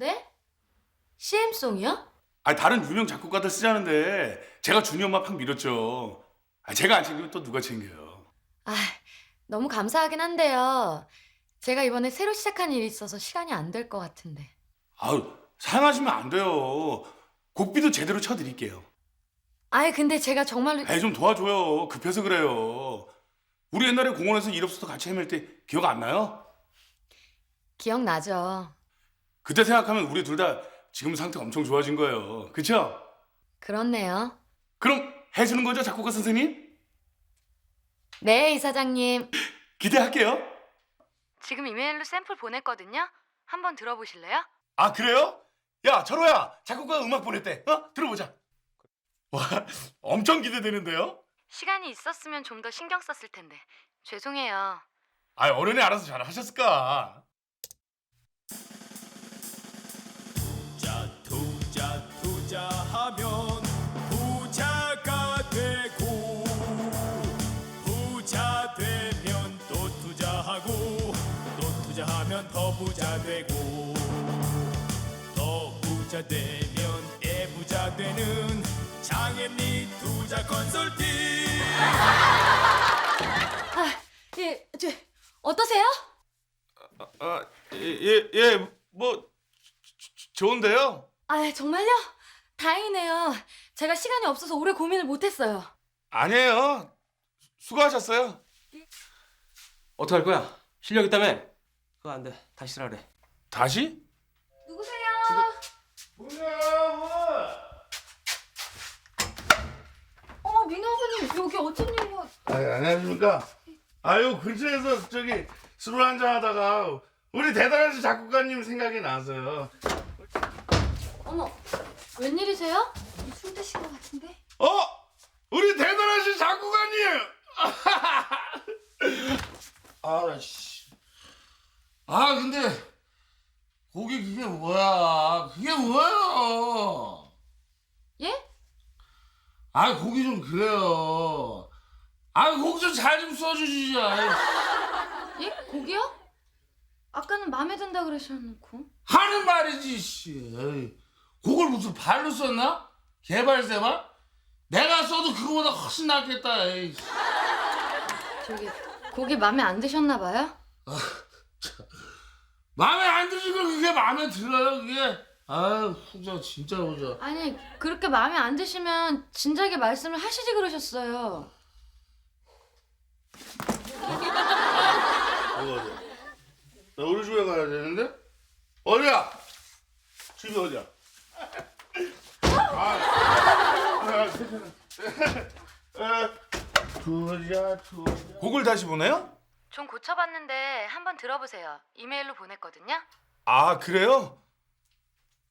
네? CM송이요? 아 다른 유명 작곡가들 쓰자는데 제가 준이 엄마 팍 밀었죠. 아, 제가 안 챙기면 또 누가 챙겨요? 아, 너무 감사하긴 한데요. 제가 이번에 새로 시작한 일이 있어서 시간이 안 될 것 같은데. 아유 사양하시면 안 돼요. 곡비도 제대로 쳐드릴게요. 아이, 근데 제가 정말로 애좀 도와줘요. 급해서 그래요. 우리 옛날에 공원에서 일 없어서 같이 헤맬 때 기억 안 나요? 기억나죠. 그때 생각하면 우리 둘 다 지금 상태 엄청 좋아진 거예요. 그쵸? 그렇네요. 그럼 해주는 거죠 작곡가 선생님? 네, 이사장님. 기대할게요. 지금 이메일로 샘플 보냈거든요. 한번 들어보실래요? 아 그래요? 야 철호야 작곡가 음악 보냈대. 어 들어보자. 와 엄청 기대되는데요? 시간이 있었으면 좀 더 신경 썼을 텐데. 죄송해요. 아 어른이 알아서 잘 하셨을까? 투자 투자하면 부자가 되고 부자 되면 또 투자하고 또 투자하면 더 부자 되고 더 부자 되면 애부자 되는 장애미 투자 컨설팅 예, 저, 어떠세요? 아 예 예 뭐 좋은데요? 아, 정말요? 다행이네요. 제가 시간이 없어서 오래 고민을 못했어요. 아니에요. 수고하셨어요. 어떡할 거야? 실력 있다며? 그거 안 돼. 다시 쓰라 그래. 다시? 누구세요? 어머, 민호 아버님 여기 어쩐 일이요? 아, 안녕하십니까? 아유 근처에서 저기 술 한잔 하다가 우리 대단하신 작곡가님 생각이 나서요. 어머, 웬일이세요? 술 드신 것 같은데? 어? 우리 대단하신 작곡가님! 아, 씨. 아, 근데 거기 그게 뭐야? 그게 뭐예요? 예? 아, 거기 좀 그래요. 아, 곡좀잘 좀 써주시지. 아이. 예? 곡이요? 아까는 마음에 든다 그러셔놓고. 하는 말이지, 씨. 에이, 곡을 무슨 발로 썼나? 개발세발? 내가 써도 그거보다 훨씬 낫겠다. 에이. 저기, 곡이 마음에 안 드셨나 봐요? 마음에 안 드시고 그게 마음에 들어요, 그게? 아유, 후자 진짜 후자. 아니, 그렇게 마음에 안 드시면 진작에 말씀을 하시지 그러셨어요. 이거 어디야? 나 우리 집에 가야 되는데? 어디야? 집이 어디야? 투자, 투자. 곡을 다시 보내요? 좀 고쳐봤는데 한번 들어보세요. 이메일로 보냈거든요. 아 그래요?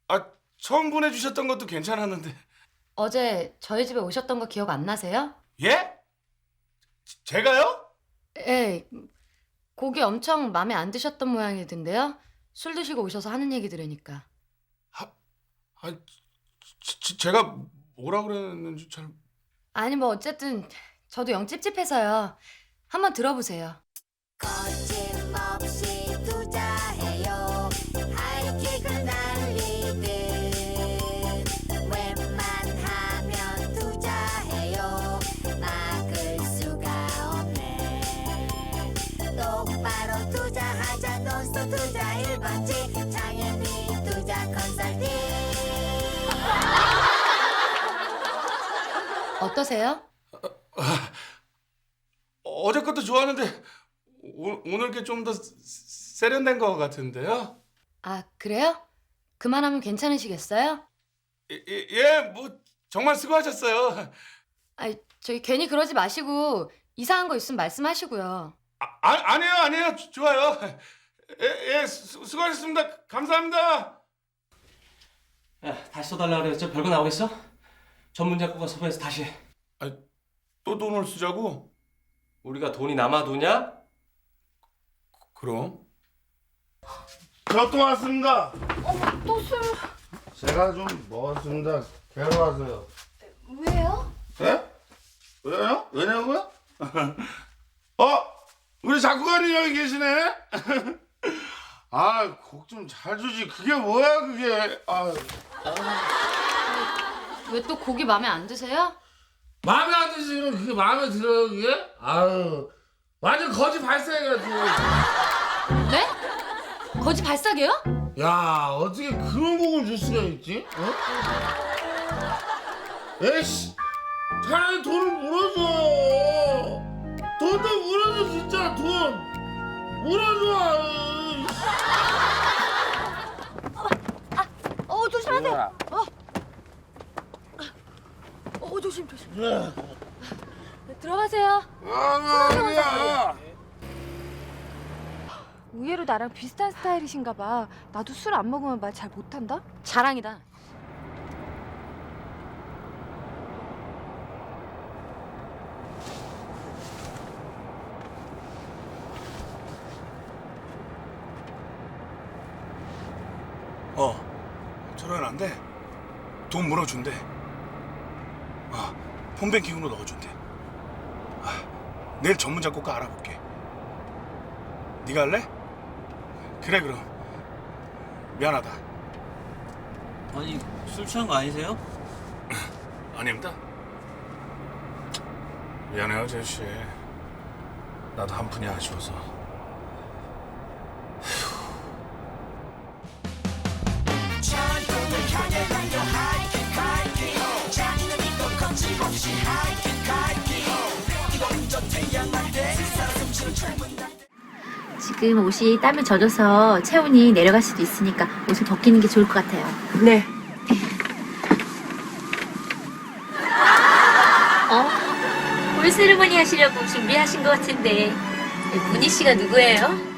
아 처음 보내주셨던 것도 괜찮았는데 어제 저희 집에 오셨던 거 기억 안 나세요? 예? 제가요? 예. 곡이 엄청 마음에 안 드셨던 모양이던데요. 술 드시고 오셔서 하는 얘기 들으니까. 아 지- 지- 제가 뭐라 그랬는지 잘 아니 뭐 어쨌든 저도 영 찝찝해서요. 한번 들어보세요. 거침없이 투자해요. 하이킥을 날리듯 웬만하면 투자해요. 막을 수가 없네. 똑바로 투자하자. 논스톱 투자 1번지 어떠세요? 어제 것도 좋았는데 오, 오늘 게 좀 더 세련된 것 같은데요? 아 그래요? 그만하면 괜찮으시겠어요? 예뭐 정말 수고하셨어요. 아 저기 괜히 그러지 마시고 이상한 거 있으면 말씀하시고요. 아, 아 아니에요 아니에요 주- 좋아요. 예, 예 수, 수고하셨습니다. 감사합니다. 야, 다시 써달라 그랬죠? 별거 나오겠어? 전문 작곡가 섭외해서 다시 해. 또 돈을 쓰자고? 우리가 돈이 남아도냐? 그럼 저 또 왔습니다. 또 술? 제가 좀 먹었습니다. 괴로워서요. 왜요? 예? 왜요? 왜냐고요? 어? 우리 작곡가님 여기 계시네? 아, 곡 좀 잘 주지. 그게 뭐야, 그게. 아, 왜또 곡이 마음에 안 드세요? 마음에 안 드시면 그게 마음에 들어요, 그게? 아유, 완전 거지 발사해가지고. 네? 거지 발사게요? 야, 어떻게 그런 곡을 줄 수가 있지? 어? 에이씨, 차라리 돈을 물어줘. 돈도 물어줘, 진짜 돈. 물어줘. 에이씨. 어 조심하세요 어 조심 조심. 들어가세요 아, 아니야. 의외로 나랑 비슷한 스타일이신가 봐. 나도 술 안 먹으면 말 잘 못한다? 자랑이다. 어, 철호야 안 돼. 돈 물어준대. 아, 폰뱅킹으로 넣어준대. 아, 내일 전문 작곡가 알아볼게. 네가 할래? 그래 그럼. 미안하다. 아니 술 취한 거 아니세요? 아닙니다. 미안해요, 제시. 나도 한 푼이 아쉬워서. 지금 옷이 땀에 젖어서 체온이 내려갈 수도 있으니까 옷을 벗기는 게 좋을 것 같아요. 네. 어? 올 세리머니 하시려고 준비하신 것 같은데 문희 씨가 누구예요?